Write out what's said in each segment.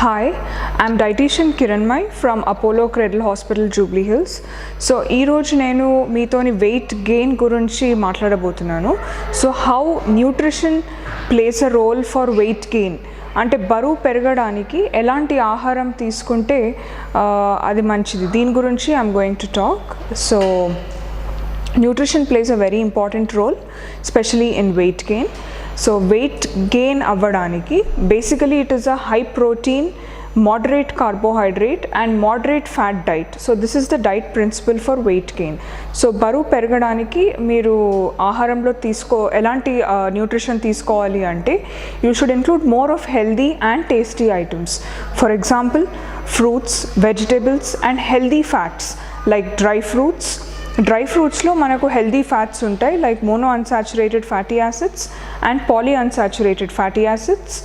Hi, dietitian Kiran Mai from Apollo cradle hospital Jubilee Hills so ఈరోజు నేను మీతోని weight gain గురించి మాట్లాడబోతున్నాను. So how nutrition plays a role for weight gain అంటే బరువు పెరగడానికి ఎలాంటి ఆహారం తీసుకుంటే అది మంచిది? దీని గురించి I'm going to talk so nutrition plays a very important role specially in weight gain so weight gain అవ్వడానికి basically it is a high protein moderate carbohydrate and moderate fat diet. So this is the diet principle for weight gain so బరువు పెరగడానికి మీరు ఆహారంలో తీసుకో ఎలాంటి nutrition తీసుకోవాలి అంటే you should include more of healthy and tasty items for example fruits vegetables and healthy fats like dry fruits dry ఫ్రూట్స్లో మనకు healthy fats ఉంటాయి like mono unsaturated fatty acids and poly unsaturated fatty acids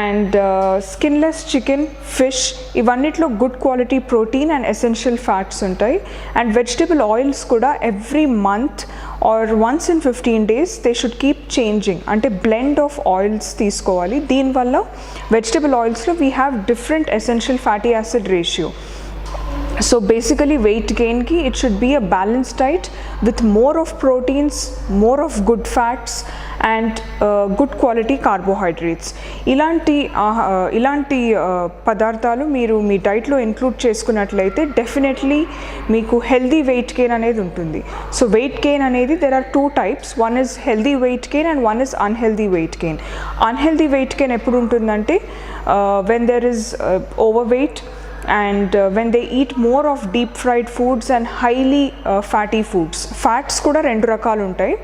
and uh, skinless chicken fish ఇవన్నిట్లో good quality protein and essential fats ఉంటాయి. And vegetable oils కూడా every month or once in fifteen days they should keep changing. అంటే blend of oils తీసుకోవాలి. దీనివల్ల vegetable ఆయిల్స్లో we have different essential fatty acid ratio. So basically weight గెయిన్కి it should be a balance diet with more of proteins more of good fats and good quality carbohydrates ఇలాంటి ఇలాంటి పదార్థాలు మీరు మీ డైట్లో include చేసుకున్నట్లయితే definitely మీకు healthy weight gain అనేది ఉంటుంది so weight gain అనేది there are two types one is healthy weight gain and one is unhealthy weight gain unhealthy weight gain ఎప్పుడు ఉంటుందంటే when there is over weight and when they eat more of deep fried foods and highly fatty foods fats కూడా రెండు రకాలు ఉంటాయి.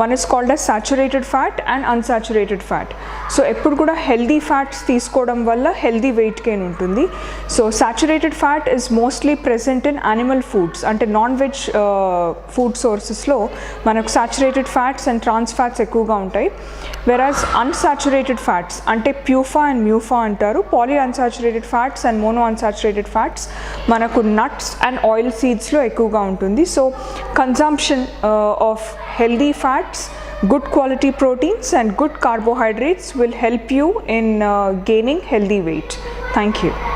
One is called as saturated fat and unsaturated fat so ఎప్పుడు కూడా healthy fats తీసుకోవడం వల్ల healthy weight gain ఉంటుంది. So saturated fat is mostly present in animal foods అంటే నాన్ వెజ్ ఫుడ్ సోర్సెస్లో మనకు saturated fats and trans fats ఎక్కువగా ఉంటాయి. వెరాజ్ అన్సాచురేటెడ్ ఫ్యాట్స్ అంటే ప్యూఫా అండ్ మ్యూఫా అంటారు. Poly unsaturated fats and mono unsaturated fats మనకు nuts and oil సీడ్స్లో ఎక్కువగా ఉంటుంది so consumption of healthy fats, good quality proteins, and good carbohydrates will help you in uh, gaining healthy weight. Thank you.